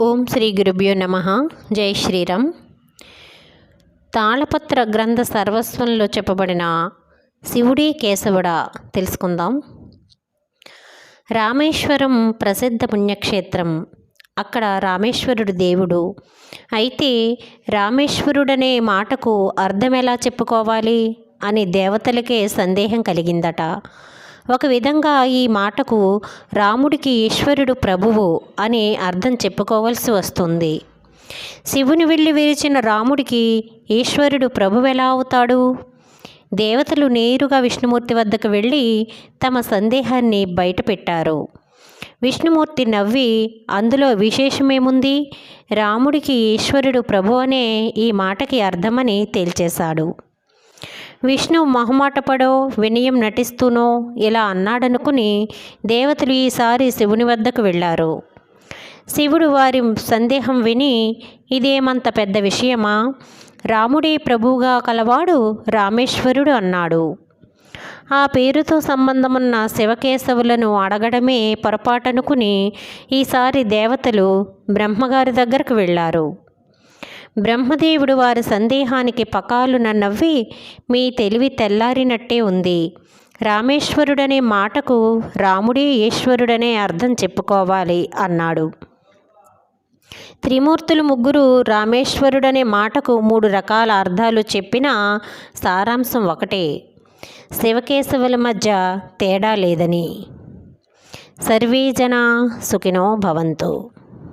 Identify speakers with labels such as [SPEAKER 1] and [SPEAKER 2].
[SPEAKER 1] ఓం శ్రీ గురుభ్యో నమ. జై శ్రీరామ్. తాళపత్ర గ్రంథ సర్వస్వంలో చెప్పబడిన శివుడే కేశవుడా తెలుసుకుందాం. రామేశ్వరం ప్రసిద్ధ పుణ్యక్షేత్రం. అక్కడ రామేశ్వరుడు దేవుడు. అయితే రామేశ్వరుడనే మాటకు అర్థం ఎలా చెప్పుకోవాలి? అని దేవతలకే సందేహం కలిగిందట. ఒక విధంగా ఈ మాటకు రాముడికి ఈశ్వరుడు ప్రభువు అని అర్థం చెప్పుకోవాల్సి వస్తుంది. శివుని వెళ్ళి విరిచిన రాముడికి ఈశ్వరుడు ప్రభువు ఎలా అవుతాడు? దేవతలు నేరుగా విష్ణుమూర్తి వద్దకు వెళ్ళి తమ సందేహాన్ని బయటపెట్టారు. విష్ణుమూర్తి నవ్వి అందులో విశేషమేముంది? రాముడికి ఈశ్వరుడు ప్రభు అనే ఈ మాటకి అర్థమని తేల్చేశాడు. విష్ణు మొహమాటపడో వినయం నటిస్తూనో ఇలా అన్నాడనుకుని దేవతలు ఈసారి శివుని వద్దకు వెళ్ళారు. శివుడు వారి సందేహం విని ఇదేమంత పెద్ద విషయమా? రాముడే ప్రభువుగా కలవాడు రామేశ్వరుడు అన్నాడు. ఆ పేరుతో సంబంధమున్న శివకేశవులను అడగడమే పొరపాటనుకుని ఈసారి దేవతలు బ్రహ్మగారి దగ్గరకు వెళ్ళారు. బ్రహ్మదేవుడు వారి సందేహానికి పకాలున నవ్వి మీ తెలివి తెల్లారినట్టే ఉంది. రామేశ్వరుడనే మాటకు రాముడే ఈశ్వరుడనే అర్థం చెప్పుకోవాలి అన్నాడు. త్రిమూర్తులు ముగ్గురు రామేశ్వరుడనే మాటకు మూడు రకాల అర్థాలు చెప్పినా సారాంశం ఒకటే. శివకేశవుల మధ్య తేడా లేదని. సర్వీజన సుఖినో భవంతు.